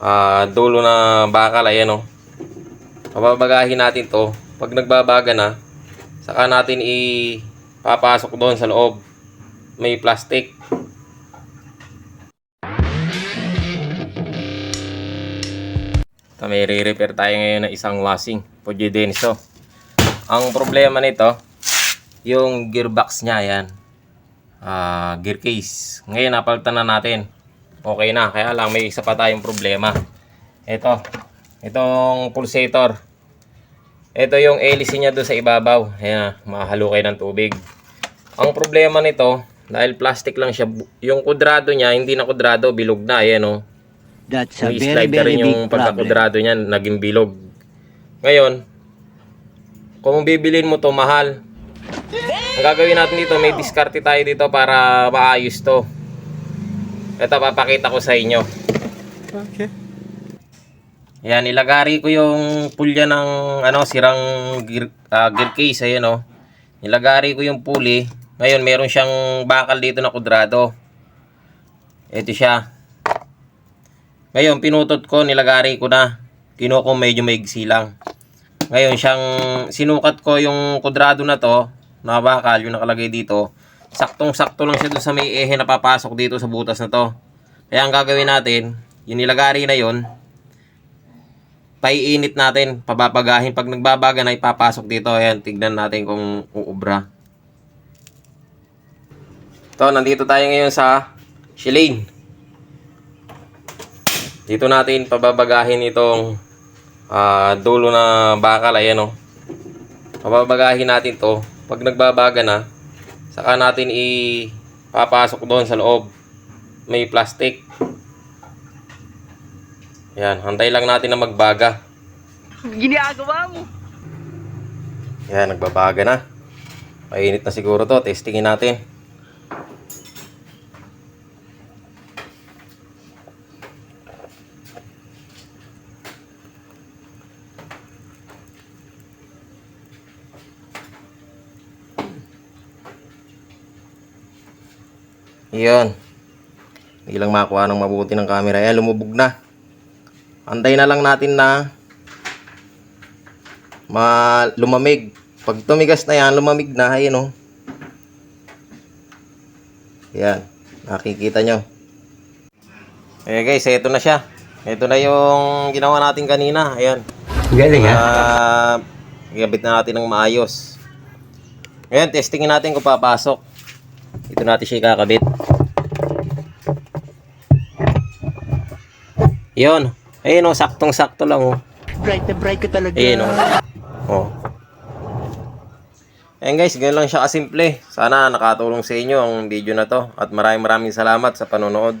ah, dulo na bakal, ayan o. Pababagahin natin to. Pag nagbabaga na, saka natin ipapasok doon sa loob. May plastic. Ito, may re-repair tayo ngayon ng isang washing. Pwede din so. Ang problema nito, yung gearbox niya, yan. Ah, gear case. Ngayon, napalitan na natin. Okay na, kaya lang may isa pa tayong problema. Ito, itong pulsator. Ito yung hélice niya doon sa ibabaw. Ayan, mahalo kayo ng tubig. Ang problema nito, dahil plastic lang siya, yung kudrado niya, hindi na kudrado, bilog na. Ayan o. That's a very, very big yung pagkakudrado niya, naging bilog. Ngayon, kung bibilin mo to mahal, ang gagawin natin dito, may diskarte tayo dito para maayos to. Ito, papakita ko sa inyo. Okay. Yan, ilagari ko yung pulya ng ano, sirang gear, ah, gear case. Ayan o. Nilagari ko yung pulley. Ngayon, meron siyang bakal dito na kudrado. Ito siya. Ngayon, pinutot ko, nilagari ko na. Kinuha ko medyo maigsi lang. Ngayon, siyang sinukat ko yung kudrado na to, na bakal, yung nakalagay dito. Saktong-sakto lang siya dun sa may ehe na papasok dito sa butas na to. Kaya ang gagawin natin, yung nilagari na yon paiinit natin, pababagahin. Pag nagbabaga na, ipapasok dito. Ayan, tignan natin kung uubra. Ito, nandito tayo ngayon sa Shilane. Dito natin pababagahin itong ah, dulo na bakal. Ayan o. Pababagahin natin to. Pag nagbabaga na, saka natin ipapasok doon sa loob. May plastic. Yan, hantay lang natin na magbaga. Ginagawa mo. Yan, nagbabaga na. Mainit na siguro to. Testingin natin. Yun. Hindi lang makuha ng mabuti ng camera. Yan, lumubog na. Antay na lang natin na ma lumamig. Pag tumigas na yan, lumamig na. Ayun oh. Yan. Nakikita nyo. Eh guys, ito na siya. Ito na yung ginawa natin kanina. Ayan. Galing Ah, gabit na natin ng maayos. Ngayon, testingin natin kung papasok. Ito natin siya kakabit. Yun. Ayun oh, saktong-sakto lang oh. Bright na bright ka talaga. Ayun oh. Oh. Ayan guys, ganyan lang siya kasimple. Sana nakatulong sa inyo ang video na to. At maraming maraming salamat sa panonood.